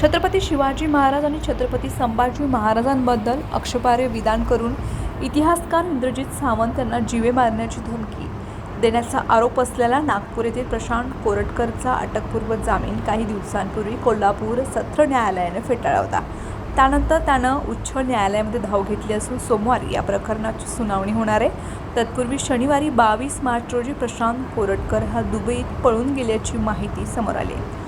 छत्रपती शिवाजी महाराज आणि छत्रपती संभाजी महाराजांबद्दल अक्षपार्य विधान करून इतिहासकार इंद्रजित सावंत यांना जीवे मारण्याची धमकी देण्याचा आरोप असलेला नागपूर येथील प्रशांत कोरटकरचा अटकपूर्व जामीन काही दिवसांपूर्वी कोल्हापूर सत्र न्यायालयाने फेटाळला होता. त्यानंतर त्यानं उच्च न्यायालयामध्ये धाव घेतली असून सोमवारी या प्रकरणाची सुनावणी होणार आहे. तत्पूर्वी शनिवारी बावीस मार्च रोजी प्रशांत कोरटकर हा दुबईत पळून गेल्याची माहिती समोर आली. आहे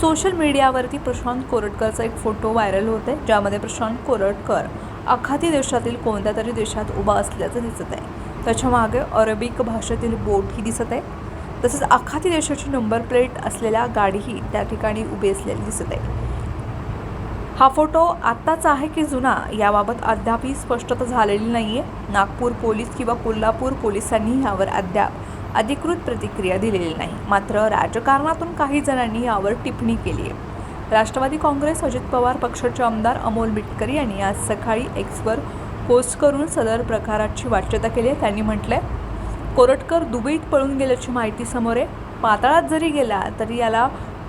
सोशल मीडियावरती प्रशांत कोरटकरचा एक फोटो व्हायरल होत आहे ज्यामध्ये प्रशांत कोरटकर आखाती देशातील कोणत्या तरी देशात उभा असल्याचं दिसत आहे त्याच्यामागे अरबिक भाषेतील बोटही दिसत आहे तसेच आखाती देशाची नंबर प्लेट असलेल्या गाडीही त्या ठिकाणी उभी असलेली दिसत आहे हा फोटो आत्ताचा आहे की जुना याबाबत अद्यापही स्पष्टता झालेली नाही आहे नागपूर पोलीस किंवा कोल्हापूर पोलिसांनी यावर अद्याप अधिकृत प्रतिक्रिया दिलेली नाही. मात्र राजकारणातून काही जणांनी यावर टिप्पणी केली आहे. राष्ट्रवादी काँग्रेस अजित पवार पक्षाचे आमदार अमोल मिटकरी यांनी आज सकाळी एक्सवर पोस्ट करून सदर प्रकाराची वाच्यता केली आहे. त्यांनी म्हटलंय कोरटकर दुबईत पळून गेल्याची माहिती समोर आहे. पाताळात जरी गेला तरी याला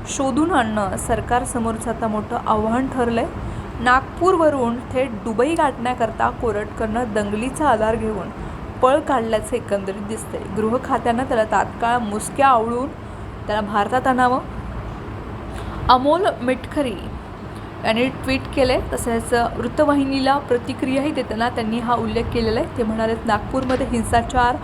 शोधून आणणं सरकारसमोरचं आता मोठं आव्हान ठरलं आहे नागपूरवरून थेट दुबई गाठण्याकरता कोरटकरनं दंगलीचा आधार घेऊन पळ काढल्याचं एकंदरीत दिसतंय. गृह खात्यानं त्याला तात्काळ मुसक्या आवळून त्याला भारतात आणावं. अमोल मिटखरी यांनी ट्विट केले तसेच वृत्तवाहिनीला प्रतिक्रियाही देताना त्यांनी हा उल्लेख केलेला आहे ते म्हणाले नागपूरमध्ये हिंसाचार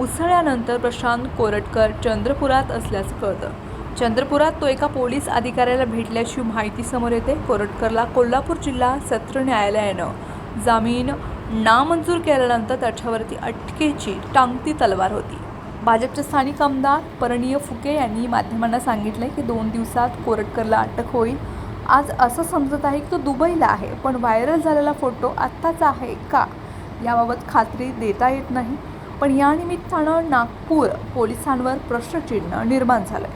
उसळल्यानंतर प्रशांत कोरटकर चंद्रपुरात असल्याचं कळतं. चंद्रपुरात तो एका पोलीस अधिकाऱ्याला भेटल्याची माहिती समोर येते. कोरटकरला कोल्हापूर जिल्हा सत्र न्यायालयानं जामीन नामंजूर केल्यानंतर त्याच्यावरती अटकेची टांगती तलवार होती. भाजपचे स्थानिक आमदार परणीय फुके यांनी माध्यमांना सांगितलं की दोन दिवसात कोरटकरला अटक होईल. आज असं समजत आहे की तो दुबईला आहे पण व्हायरल झालेला फोटो आत्ताचा आहे का? याबाबत खात्री देता येत नाही. पण या निमित्तानं नागपूर पोलिसांवर प्रश्नचिन्ह निर्माण झालं